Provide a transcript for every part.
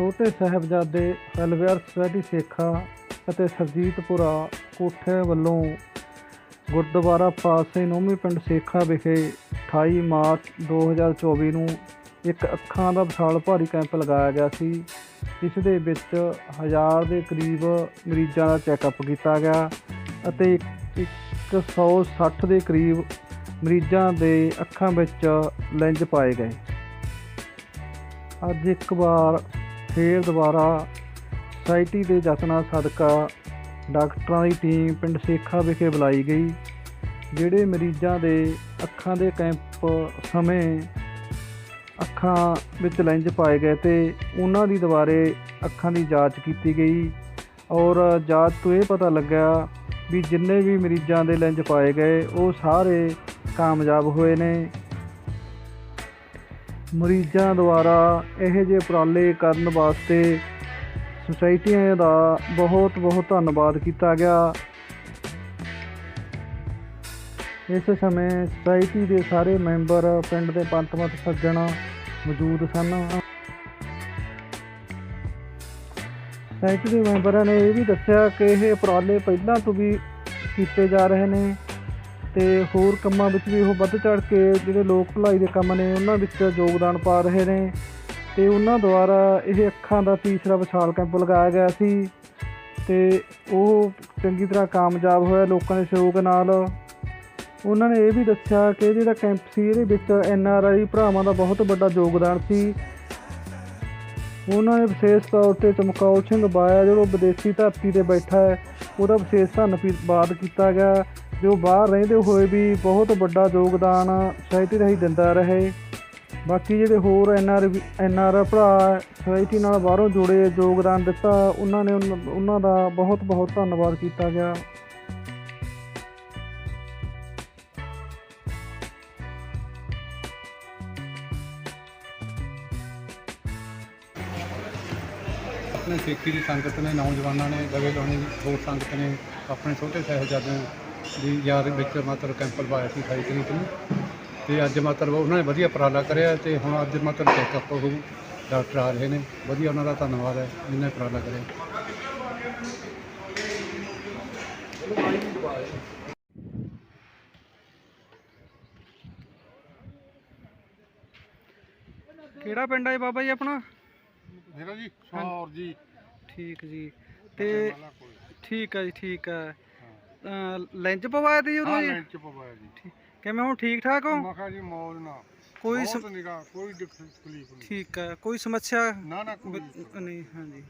ਛੋਟੇ ਸਾਹਿਬਜ਼ਾਦੇ welfare society Sekha ਅਤੇ ਸਰਜੀਤਪੁਰਾ ਕੋਠੇ ਵੱਲੋਂ ਗੁਰਦੁਆਰਾ ਪਾਸੇ ਨੌਮੀ ਪਿੰਡ ਸੇਖਾ ਵਿਖੇ 28 ਮਾਰਚ 2024 ਨੂੰ ਇੱਕ ਅੱਖਾਂ ਦਾ ਵਿਸ਼ਾਲ ਭਾਰੀ ਕੈਂਪ ਲਗਾਇਆ ਗਿਆ ਸੀ, ਜਿਸ ਦੇ ਵਿੱਚ ਹਜ਼ਾਰ ਦੇ ਕਰੀਬ ਮਰੀਜ਼ਾਂ ਦਾ ਚੈੱਕਅਪ ਕੀਤਾ ਗਿਆ ਅਤੇ ਇੱਕ- ਇੱਕ 160 ਦੇ ਕਰੀਬ ਮਰੀਜ਼ਾਂ ਦੇ ਅੱਖਾਂ ਵਿੱਚ ਲੈਂਜ ਪਾਏ ਗਏ। ਅੱਜ ਇੱਕ ਵਾਰ ਫੇਰ ਦੁਬਾਰਾ ਸੁਸਾਇਟੀ ਦੇ ਯਤਨਾਂ ਸਦਕਾ ਡਾਕਟਰਾਂ ਦੀ ਟੀਮ ਪਿੰਡ ਸੇਖਾ ਵਿਖੇ ਬੁਲਾਈ ਗਈ, ਜਿਹੜੇ ਮਰੀਜ਼ਾਂ ਦੇ ਅੱਖਾਂ ਦੇ ਕੈਂਪ ਸਮੇਂ ਅੱਖਾਂ ਵਿੱਚ ਲੈਂਜ ਪਾਏ ਗਏ ਤੇ ਉਹਨਾਂ ਦੀ ਦੁਬਾਰੇ ਅੱਖਾਂ ਦੀ ਜਾਂਚ ਕੀਤੀ ਗਈ ਔਰ ਜਾਂਚ ਤੋਂ ਇਹ ਪਤਾ ਲੱਗਾ ਵੀ ਜਿੰਨੇ ਵੀ ਮਰੀਜ਼ਾਂ ਦੇ ਲੈਂਜ ਪਾਏ ਗਏ, ਉਹ ਸਾਰੇ ਕਾਮਯਾਬ ਹੋਏ ਨੇ। ਮਰੀਜ਼ਾਂ ਦੁਆਰਾ ਇਹੋ ਜਿਹੇ ਉਪਰਾਲੇ ਕਰਨ ਵਾਸਤੇ ਸੁਸਾਇਟੀਆਂ ਦਾ ਬਹੁਤ ਬਹੁਤ ਧੰਨਵਾਦ ਕੀਤਾ ਗਿਆ। ਇਸ ਸਮੇਂ ਸੁਸਾਇਟੀ ਦੇ ਸਾਰੇ ਮੈਂਬਰ ਪਿੰਡ ਦੇ ਪੰਤਮਤ ਸੱਜਣ ਮੌਜੂਦ ਸਨ। ਸੁਸਾਇਟੀ ਦੇ ਮੈਂਬਰਾਂ ਨੇ ਇਹ ਵੀ ਦੱਸਿਆ ਕਿ ਇਹ ਉਪਰਾਲੇ ਪਹਿਲਾਂ ਤੋਂ ਵੀ ਕੀਤੇ ਜਾ ਰਹੇ ਨੇ। ਅਤੇ ਹੋਰ ਕੰਮਾਂ ਵਿੱਚ ਵੀ ਉਹ ਵੱਧ ਚੜ੍ਹ ਕੇ ਜਿਹੜੇ ਲੋਕ ਭਲਾਈ ਦੇ ਕੰਮ ਨੇ, ਉਹਨਾਂ ਵਿੱਚ ਯੋਗਦਾਨ ਪਾ ਰਹੇ ਨੇ ਅਤੇ ਉਹਨਾਂ ਦੁਆਰਾ ਇਹ ਅੱਖਾਂ ਦਾ ਤੀਸਰਾ ਵਿਸ਼ਾਲ ਕੈਂਪ ਲਗਾਇਆ ਗਿਆ ਸੀ ਅਤੇ ਉਹ ਚੰਗੀ ਤਰ੍ਹਾਂ ਕਾਮਯਾਬ ਹੋਇਆ ਲੋਕਾਂ ਦੇ ਸਹਿਯੋਗ ਨਾਲ। ਉਹਨਾਂ ਨੇ ਇਹ ਵੀ ਦੱਸਿਆ ਕਿ ਇਹ ਜਿਹੜਾ ਕੈਂਪ ਸੀ, ਇਹਦੇ ਵਿੱਚ ਐਨ ਆਰ ਆਈ ਭਰਾਵਾਂ ਦਾ ਬਹੁਤ ਵੱਡਾ ਯੋਗਦਾਨ ਸੀ। ਉਹਨਾਂ ਨੇ ਵਿਸ਼ੇਸ਼ ਤੌਰ ਤੇ ਚਮਕੌਰ ਸਿੰਘ ਬਾਇਆ, ਜਿਹੜਾ ਵਿਦੇਸ਼ੀ ਧਰਤੀ ਤੇ ਬੈਠਾ ਹੈ, ਉਹਦਾ ਵਿਸ਼ੇਸ਼ ਧੰਨਵਾਦ ਕੀਤਾ ਗਿਆ। ਜੋ ਬਾਹਰ ਰਹਿੰਦੇ ਹੋਏ ਵੀ ਬਹੁਤ ਵੱਡਾ ਯੋਗਦਾਨ ਸੁਸਾਇਟੀ ਰਾਹੀਂ ਦਿੰਦਾ ਰਹੇ। ਬਾਕੀ ਜਿਹੜੇ ਹੋਰ ਐਨ ਆਰ ਐਨ ਆਰ ਭਰਾ ਸੁਸਾਇਟੀ ਨਾਲ ਬਾਹਰੋਂ ਜੁੜੇ ਯੋਗਦਾਨ ਦਿੱਤਾ, ਉਹਨਾਂ ਨੇ ਉਹਨਾਂ- ਦਾ ਬਹੁਤ ਬਹੁਤ ਧੰਨਵਾਦ ਕੀਤਾ ਗਿਆ। ਆਪਣੇ ਸਿੱਖੀ ਦੀ ਸੰਗਤ ਨੇ, ਨੌਜਵਾਨਾਂ ਨੇ ਲਵੇ ਲਾਉਣੇ ਦੀ ਹੋਰ ਸੰਗਤ ਨੇ, ਆਪਣੇ ਛੋਟੇ ਸਾਹਿਬਜ਼ਾਦਿਆਂ ਦੀ ਯਾਦ ਵਿੱਚ ਮਤਲਬ ਕੈਂਪ ਲਵਾਇਆ ਸੀ 28 ਤਰੀਕ ਨੂੰ। ਤੇ ਅੱਜ ਮਤਲਬ ਉਹਨਾਂ ਨੇ ਵਧੀਆ ਉਪਰਾਲਾ ਕਰਿਆ ਤੇ ਹੁਣ ਅੱਜ ਮਤਲਬ ਚੈੱਕਅਪ ਹੋ ਡਾਕਟਰ ਆ ਰਹੇ ਨੇ। ਵਧੀਆ ਉਹਨਾਂ ਦਾ ਧੰਨਵਾਦ ਹੈ ਜਿਨ੍ਹਾਂ ਉਪਰਾਲਾ ਕਰਿਆ। ਕਿਹੜਾ ਪਿੰਡ ਹੈ ਬਾਬਾ ਜੀ ਆਪਣਾ? ਮੇਰਾ ਜੀ ਸੌਰ ਜੀ। ਠੀਕ ਜੀ। ਤੇ ਠੀਕ ਹੈ ਜੀ ਠੀਕ ਹੈ ਲੈਂਜ ਪਵਾਇਆ ਤੀ ਉਦੋਂ ਜੀ? ਚ ਪਵਾਇਆ ਜੀ। ਕਿਵੇਂ ਹੁਣ ਠੀਕ ਠਾਕ ਹੋ? ਮਖਾ ਜੀ ਮੌਜ ਨਾ ਕੋਈ ਸਮ- ਬਹੁਤ ਨਿਗਾ ਕੋਈ ਤਕਲੀਫ ਨਹੀਂ। ਠੀਕ ਹੈ ਕੋਈ ਸਮੱਸਿਆ? ਨਾ ਨਾ ਕੋਈ ਬ- ਨਹੀਂ। ਹਾਂਜੀ।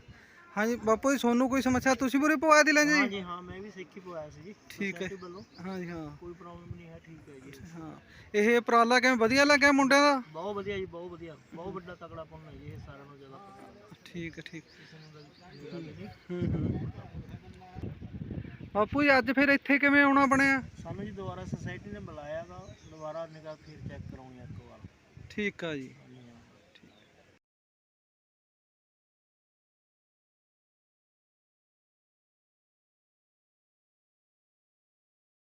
ਹਾਂਜੀ ਬਾਪੂ ਜੀ ਤੁਹਾਨੂੰ ਕੋਈ ਸਮੱਸਿਆ ਤੁਸੀਂ ਪੂਰੇ ਪਵਾਇਆ ਦੀ ਲੈਂਜ ਜੀ? ਹਾਂਜੀ ਹਾਂ ਮੈਂ ਵੀ ਸਿੱਖ ਪਵਾਇਆ ਸੀ ਜੀ। ਠੀਕ ਹੈ। society ਵੱਲੋਂ। ਹਾਂਜੀ ਹਾਂ। ਕੋਈ ਪ੍ਰੋਬਲਮ ਨਹੀਂ ਹੈ ਠੀਕ ਹੈ ਜੀ। ਹਾਂ। ਇਹ ਉਪਰਾਲਾ ਕਿਵੇਂ ਵਧੀਆ ਲੱਗਿਆ ਮੁੰਡਿਆਂ ਦਾ? ਬਹੁਤ ਵਧੀਆ ਜੀ ਬਹੁਤ ਵਧੀਆ। ਬਹੁਤ ਵੱਡਾ ਤਕੜਾ ਪੁੰਨ ਹੈ ਜੀ ਇਹ ਸਾਰਿਆਂ ਨੂੰ ਜ਼ਿਆਦਾ ਠੀਕ ਹੈ ਠੀਕ। ਕਿਸੇ ਨੂੰ ਗੱਲ ਗੱਲ ਨਹੀਂ। ਹੂੰ ਹੂੰ। ਬਾਪੂ ਜੀ ਅੱਜ ਫਿਰ ਇੱਥੇ ਕਿਵੇਂ ਆਉਣਾ ਬਣਿਆ? ਸਾਨੂੰ ਜੀ ਦੁਬਾਰਾ ਸੁਸਾਇਟੀ ਨੇ ਬੁਲਾਇਆਗਾ ਦੁਬਾਰਾ ਨਿਗਾਹ ਫਿਰ ਚੈੱਕ ਕਰਾਉਣੀ ਆ ਇੱਕ ਵਾਰ। ਠੀਕ ਆ ਜੀ।